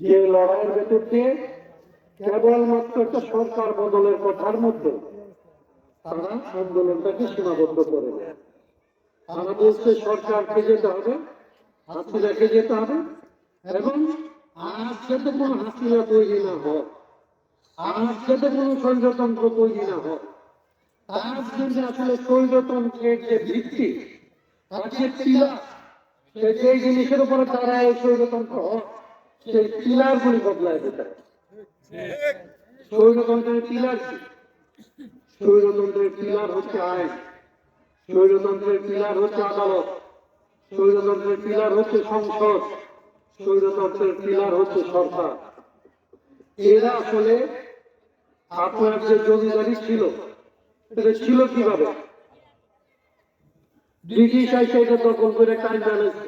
যে লড়াইয়ের ভেতর দিয়ে কেবলমাত্র একটা সরকার বদলের কথার মধ্যে তারা আন্দোলনটাকে সীমাবদ্ধ করে তারা বলছে সরকারকে যেতে হবে? হাসিনাকে যেতে হবে? এবং আর যাতে কোনো হাসিনা তৈরি না হয় আর যাতে কোনো ষড়যন্ত্র তৈরি না হয়, তার জন্য আসলে ষড়যন্ত্রের যে ভিত্তি, তার যে পিলা সে যে জিনিসের উপরে তারা এই ষড়যন্ত্র হয়। সেই পিলার গুলি বদলায় দিতে পিলার পিলার হচ্ছে আইন। পিলার হচ্ছে আদালত। পিলার হচ্ছে সংসদ। পিলার হচ্ছে সরকার। এরা আসলে আপনার যে জমিদারি ছিল, এটা ছিল কীভাবে? ব্রিটিশ আইসে দখল করে জানাচ্ছে যে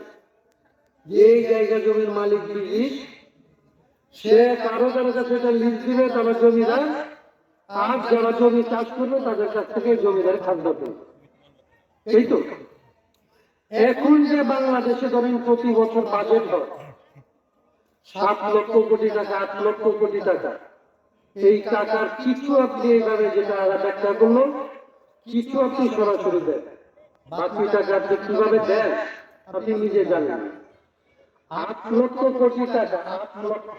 এই জায়গা জমির মালিক ব্রিটিশ, সে কারও কারও কাছে এটা লিজ দিবে, তারা জমিদার আর যারা জমি চাষ করবে, তাদের কাছ থেকে জমিদার খাদ্য দেবে। এই তো। এখন যে বাংলাদেশে ধরেন প্রতি বছর বাজেট হয়, সাত লক্ষ কোটি টাকা, আট লক্ষ কোটি টাকা। এই টাকার কিছু আপনি এইভাবে যেটা ব্যাখ্যা করল, কিছু আপনি সরাসরি দেন। বাকি টাকা আপনি কীভাবে দেন, আপনি নিজে জানেন। আট লক্ষ কোটি টাকা, আট লক্ষ।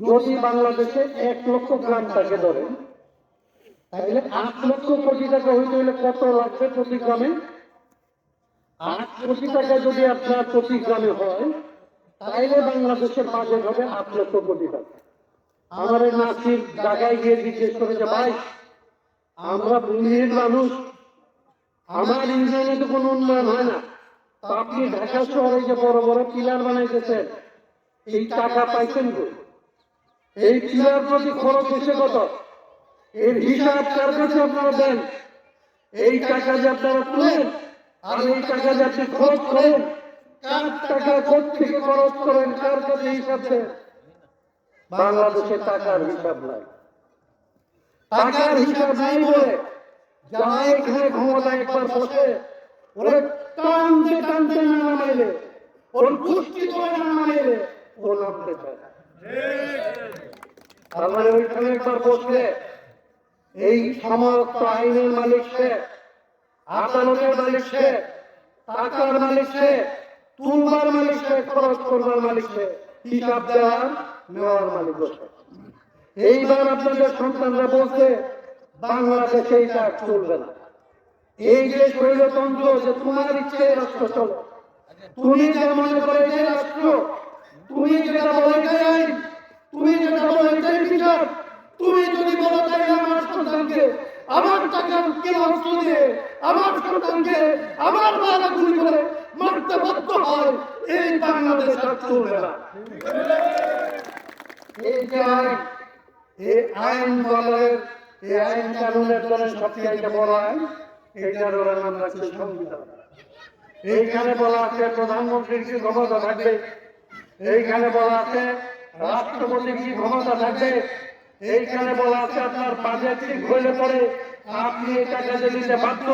যদি বাংলাদেশে এক লক্ষ গ্রাম টাকে ধরেন, তাহলে আট লক্ষ কোটি টাকা হইতে হলে কত লাগবে প্রতি গ্রামে? আট কোটি টাকা যদি আপনার প্রতি গ্রামে হয় তাইলে বাংলাদেশের বাজেট হবে আট লক্ষ কোটি টাকা। আমার এই নাসির জায়গায় গিয়ে জিজ্ঞেস করে যে, ভাই, আমরা ভূমিহীন মানুষ, আমার ইউনিয়নে তো কোনো উন্নয়ন হয় না। আপনি ঢাকা শহরে যে বড় বড় পিলার বানাইতেছেন এই টাকা পাইছেন এই পিলার প্রতি খরচ হচ্ছে কত? এর হিসাব কার কাছে আপনারা দেন? এই টাকা যে আপনারা তুলেন আর এই টাকা যে আপনি খরচ করেন কার টাকা কোথ থেকে খরচ করেন কার কাছে হিসাব দেন? বাংলাদেশে টাকার হিসাব নাই। টাকার হিসাব নাই বলে যারা এখানে ক্ষমতায় একবার বসে ওরে টানতে টানতে না নামাইলে, ওর পুষ্টি করে না নামাইলে, ও নামতে চায় না। তার মানে ওইখানে একবার বসলে, এই সমস্ত আইনের মালিক সে, আদালতের মালিক সে, টাকার মালিক সে, তুলবার মালিক সে, খরচ করবার মালিক সে, হিসাব নেওয়ার মালিক সে এইবার আপনাদের সন্তানরা বলছে, বাংলাদেশে এইটা চলবে না এই যে শৈলতন্ত্র যে তোমার ইচ্ছে, রাষ্ট্র, চলো। তুমি যা মনে করে যে রাষ্ট্র। তুমি যেটা বলে আইন। তুমি যেটা বলে এটাই বিচার। তুমি যদি বলো তাই আমার সন্তানকে, আমার টাকাকে নষ্ট দিয়ে, আমার সন্তানকে আমার মারা গুলি করে মারতে বাধ্য হয়, এই বাংলাদেশ এই যে আইন, এই আইন দলের এই আইন কানুনের দলের সবচেয়ে বড় আইন এইটার নাম রাখছে সংবিধান। এইখানে বলা আছে প্রধানমন্ত্রীর কি ক্ষমতা থাকবে? এইখানে বলা আছে রাষ্ট্রপতির কি ক্ষমতা থাকবে? এইখানে বলা আছে আপনার বাজেট ঠিক হইলে পরে আপনি এই টাকা দিতে বাধ্য?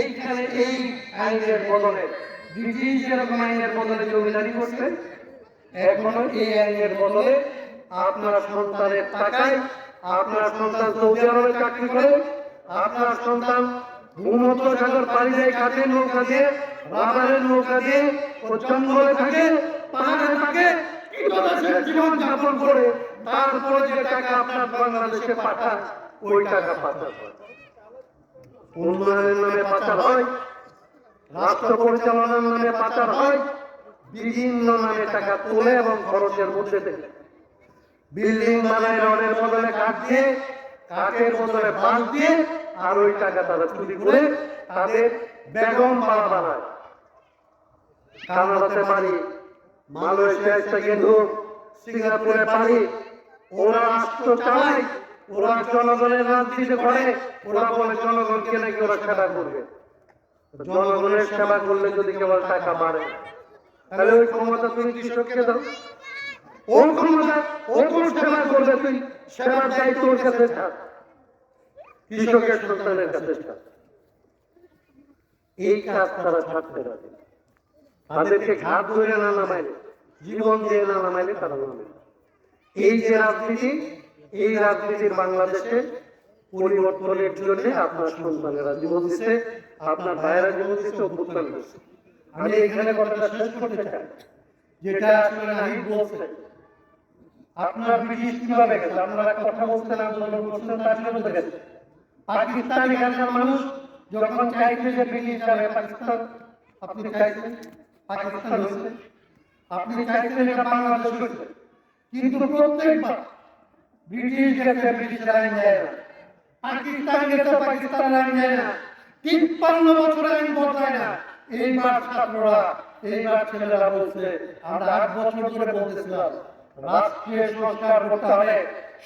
এইখানে এই আইনের বদলে, ব্রিটিশ যেরকম আইনের বদলে জমিদারি করছে। এখনও এই আইনের বদলে আপনার সন্তানের টাকায়, আপনার সন্তান সৌদি আরবে চাকরি করে, আপনার সন্তান ভূমধ্য সাগর পাড়ি দেয় কাঠের নৌকা দিয়ে, রাবারের নৌকা দিয়ে থাকে, পাহাড়ে থাকে জীবন যাপন করে যে টাকা আপনার বাংলাদেশে পাঠান ওই টাকা পাঠান উন্নয়নের নামে পাচার হয়, রাষ্ট্র পরিচালনার নামে পাচার হয়, বিভিন্ন নামে টাকা তোলে এবং খরচের মধ্যে থেকে বিল্ডিং বানায় রডের বদলে কাঠ দিয়ে, কাঠের বদলে বাঁশ দিয়ে আর ওই টাকা তারা চুরি করে তাদের বেগম পাড়া বানায়। কানাডাতে পারি মালয়েশিয়ায় সিঙ্গাপুরে পারি ওরা রাষ্ট্র চালায় ওরা জনগণের রাজনীতি করে ওরা বলে জনগণকে নাকি ওরা সেবা করবে। জনগণের সেবা করলে যদি কেবল টাকা বাড়ে তাহলে ওই ক্ষমতা তুমি কৃষককে দাও। ও ক্ষমতা ও কোন সেবা করবে তুই? সেবার দায়িত্ব ওর কাছে থাক। কৃষকের সন্তানের কাছে এই কাজ তারা ছাড়তে পারে তাদেরকে ঘাট ধরে না নামাইলে জীবন দিয়ে না নামাইলে তারা নামে। এই যে রাজনীতি এই রাজনীতির বাংলাদেশে পরিবর্তনের জন্য আপনার সন্তানেরা জীবন দিচ্ছে আপনার ভাইয়েরা জীবন দিচ্ছে অভ্যুত্থান করছে। আমি এখানে কথাটা শেষ করতে চাই যেটা আসলে নাহিদ বলছে। আপনার ব্রিটিশ কীভাবে গেছে? আপনারা কথা বলছেন আন্দোলন করছেন তার জন্য গেছে। পাকিস্তান এখানকার মানুষ যখন চাইছে যে ব্রিটিশ যাবে পাকিস্তান, আপনি চাইছেন? পাকিস্তান হয়েছে? আপনি চাইছেন এটা বাংলাদেশ হয়েছে। কিন্তু প্রত্যেকবার ব্রিটিশ গেছে, ব্রিটিশ আইন যায় না। পাকিস্তান গেছে, পাকিস্তান আইন যায় না। তিপ্পান্ন বছর আইন বদলায় না। এইবার ছাত্ররা, এইবার ছেলেরা বলছে, আমরা আট বছর ধরে বলতেছিলাম, রাষ্ট্রীয় সংস্কার করতে হবে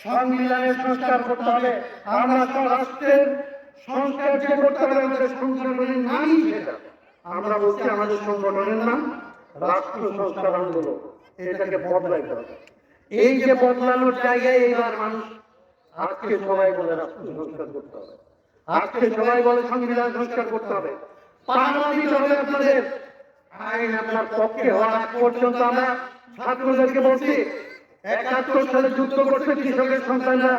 সংবিধানের সংস্কার করতে হবে। আমরা সব রাষ্ট্রের সংস্কার যে করতে হবে, আমাদের সংগঠনের সেটা আমরা বলছি আমাদের সংগঠনের নাম রাষ্ট্র সংস্কার আন্দোলন। এটাকে বদলাইতে হবে। এই যে বদলানোর জায়গায় এইবার মানুষ, আজকে সবাই বলে রাষ্ট্র সংস্কার করতে হবে। আজকে সবাই বলে সংবিধান সংস্কার করতে হবে। দিতে হবে আপনাদের আইন আপনার পক্ষে হওয়ার পর্যন্ত আমরা ছাত্রদেরকে বলছি একাত্তর সালে যুদ্ধ করছে কৃষকের সন্তানরা।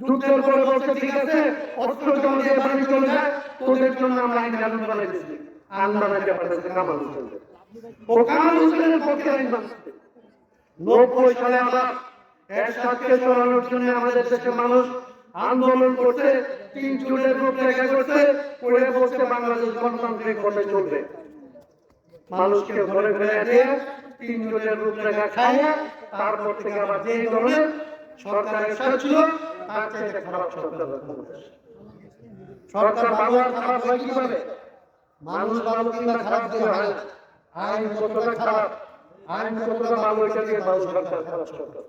যুদ্ধের পরে বলছে, ঠিক আছে, অস্ত্র জমা বাড়ি চলে যায় তোদের জন্য আমরা আইন কানুন বানাই দিচ্ছি। আন্দোলন পাঠাচ্ছে কামাল ও কামাল পক্ষে আইন নব্বই সালে আবার জন্য আমাদের দেশের মানুষ আন্দোলন করছে, তিন চুলের রূপরেখা করছে করে বলছে, বাংলাদেশ গণতান্ত্রিক পথে চলবে। মানুষকে ঘরে ফেলে দিয়ে তিন চুলের রূপরেখা খাইয়া তারপর থেকে আবার যে ধরনের সরকারের সাথে ছিল তার চাইতে খারাপ সরকার সরকার ভালো আর খারাপ হয় কীভাবে? মানুষ ভালো কিংবা খারাপ দিয়ে হয় আইন কতটা খারাপ? আইন কতটা ভালো এটা দিয়ে ভালো সরকার খারাপ সরকার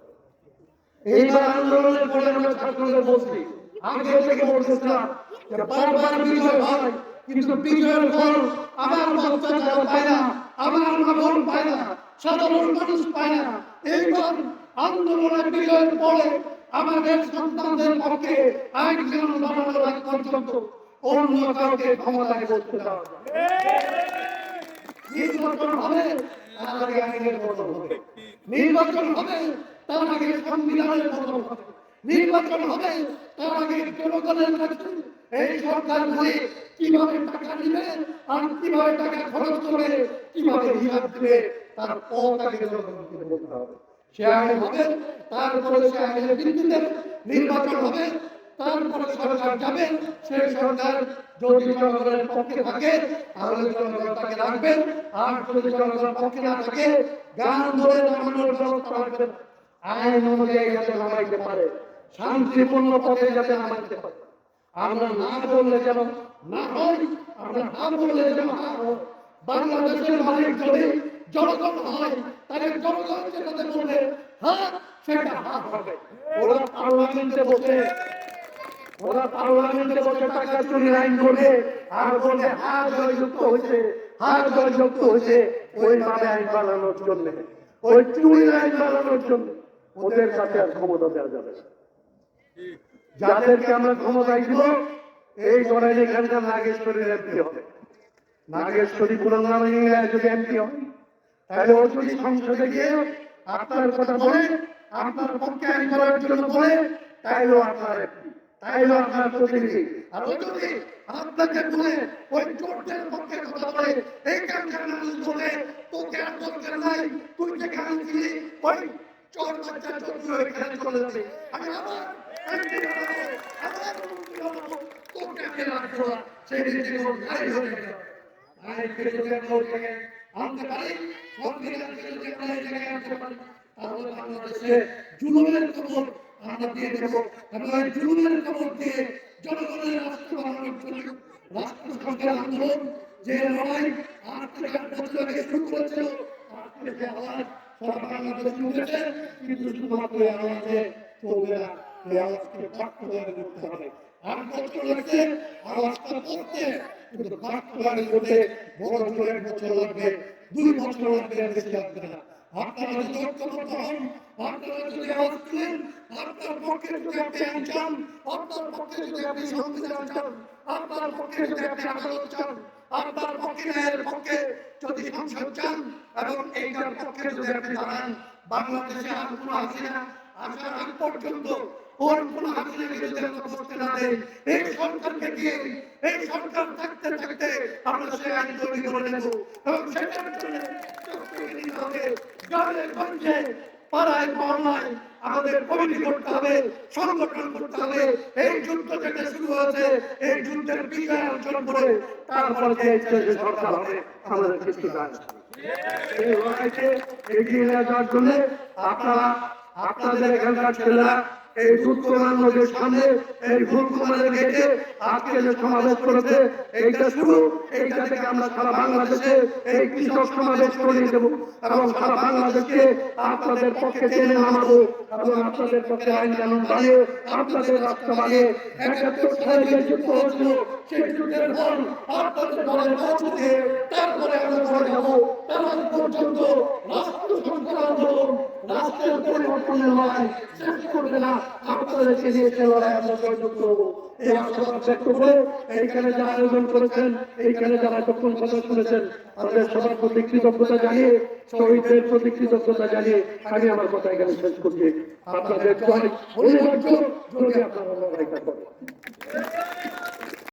এইবার আন্দোলনের পরে আমরা ছাত্রদের বলছি আগে থেকে বলতেছিলাম যে বারবার বিজয় হয় কিন্তু বিজয়ের ফল আমার বাচ্চা যারা পায় না আমার ভোট পায় না সাধারণ মানুষ পায় না। এইবার আন্দোলনের বিজয়ের পরে আমাদের সন্তানদের পক্ষে আইন কানুন পর্যন্ত অন্য কাউকে ক্ষমতায় দেওয়া নির্বাচন হবে, তার আগে আইনের বদল নির্বাচন হবে, তার আগে সংবিধানের বদল নির্বাচন হবে, তার আগে জনগণের কাছে এই সরকারগুলি কীভাবে টাকা দিবে আর কীভাবে টাকা খরচ করে কীভাবে হিসাব দিবে তার আইন তারপরে সে নির্বাচন হবে, তারপরে সরকার যাবে সরকার যদি জনগণের পক্ষে থাকে, তাহলে জনগণ তাকে রাখবেন আর যদি জনগণের পক্ষে না থাকে, গান ধরে নামানোর ব্যবস্থা রাখবেন আইন অনুযায়ী যাতে নামাইতে পারে, শান্তিপূর্ণ পথে যাতে নামাইতে পারে। আমরা না বললে যেন না হয়, আমরা না বললে যেন বাংলাদেশের মালিক যদি জনগণ হয় তাহলে জনগণ যেটাতে বলবে হ্যাঁ সেটা হ্যাঁ হবে। ওরা পার্লামেন্টে বসে, ওরা পার্লামেন্টে বসে টাকা চুরির আইন আর বলবে হার জয়যুক্ত হয়েছে, হার জয়যুক্ত হয়েছে নামে আইন বানানোর জন্য। ওই চুরির আইন বানানোর জন্য। ওদের কাছে আর ক্ষমতা দেওয়া যাবে। যাদেরকে আমরা ক্ষমতায় দিব, এই ধরেন এখানকার নাগেশ্বরীর এমপি হবে। নাগেশ্বরী পুরঙ্গামী যদি এমপি হয় তাহলে ও যদি সংসদে গিয়ে আপনার কথা বলে, আপনার পক্ষে আইন করার জন্য বলে তাইলেও আপনার তাইলেও আপনার প্রতিনিধি। আর ও যদি আপনাকে বলে, ওই চোরদের পক্ষে কথা বলে, এই মানুষ বলে, তোকে আর দরকার নাই, তুই যে খান ছিলি, ওই চোর বাচ্চা চোর এখানে চলে যাবে। আমি আবার সেই দিন হয়ে জায়গায় আনতে পারি সংবিধানকে যদি আমরা এই জায়গায় আনতে পারি তাহলে বাংলাদেশে জুলুমের খবর আমরা দিয়ে দেবো। এবং জুলুমের খবর দিয়ে জনগণের রাষ্ট্র বানানোর জন্য রাষ্ট্র সংস্কার আন্দোলন, যে লড়াই আট থেকে আট বছর আগে শুরু করেছিল আজকে যে আওয়াজ সারা বাংলাদেশে উঠেছে কিন্তু শুধুমাত্র এই আওয়াজে চলবে এই আওয়াজকে বাক্য করে করতে হবে। আট বছর লাগছে, আওয়াজটা করতে কিন্তু বাস্তবায়ন করতে বড় জোর এক বছর লাগবে, দুই বছর লাগবে আর বেশি লাগবে না। আপনারা যদি ঐক্যবদ্ধ হন, আপনারা যদি আওয়াজ তুলেন বাংলাদেশে আর কোনো হাসিনা, আসার আগ পর্যন্ত ওর কোনো আমরা বসতে না দেই এই সরকারকে দিয়ে, এই সরকার থাকতে থাকতে আমরা সে আইন তৈরি করে নেব। এবং সেটার জন্য গ্রামের গঞ্জে, পাড়ায়, মহল্লায় আমাদের কমিটি করতে হবে, সংগঠন করতে হবে। এই যুদ্ধ থেকে শুরু হয়েছে, এই যুদ্ধের বিজয় অর্জন করে তারপরে সরকার হবে, আমাদের কিছু এগিয়ে নিয়ে জন্য আপনারা, আপনাদের এখানকার ছেলেরা এই নদীর সামনে, এই ফুলকুমারের গেটে আজকে যে সমাবেশ করেছে, এইটা শুরু, এইটা থেকে আমরা সারা বাংলাদেশে এই কৃষক সমাবেশ করিয়ে দেব এবং সারা বাংলাদেশকে আপনাদের পক্ষে টেনে নামাবো এবং আপনাদের পক্ষে আইন কানুন বানিয়ে, আপনাদের রাষ্ট্র বানিয়ে, একাত্তর সালে যে যুদ্ধ হয়েছিল তারপরে আমরা ঘরে তখন এইখানে যারা আয়োজন করেছেন, এইখানে যারা যখন কথা শুনেছেন তাদের সবার প্রতি কৃতজ্ঞতা জানিয়ে, শহীদদের প্রতি কৃতজ্ঞতা জানিয়ে আমি আমার কথা এখানে শেষ করছি। আপনাদের অনিবার্য যদি আপনারা লড়াইটা করেন।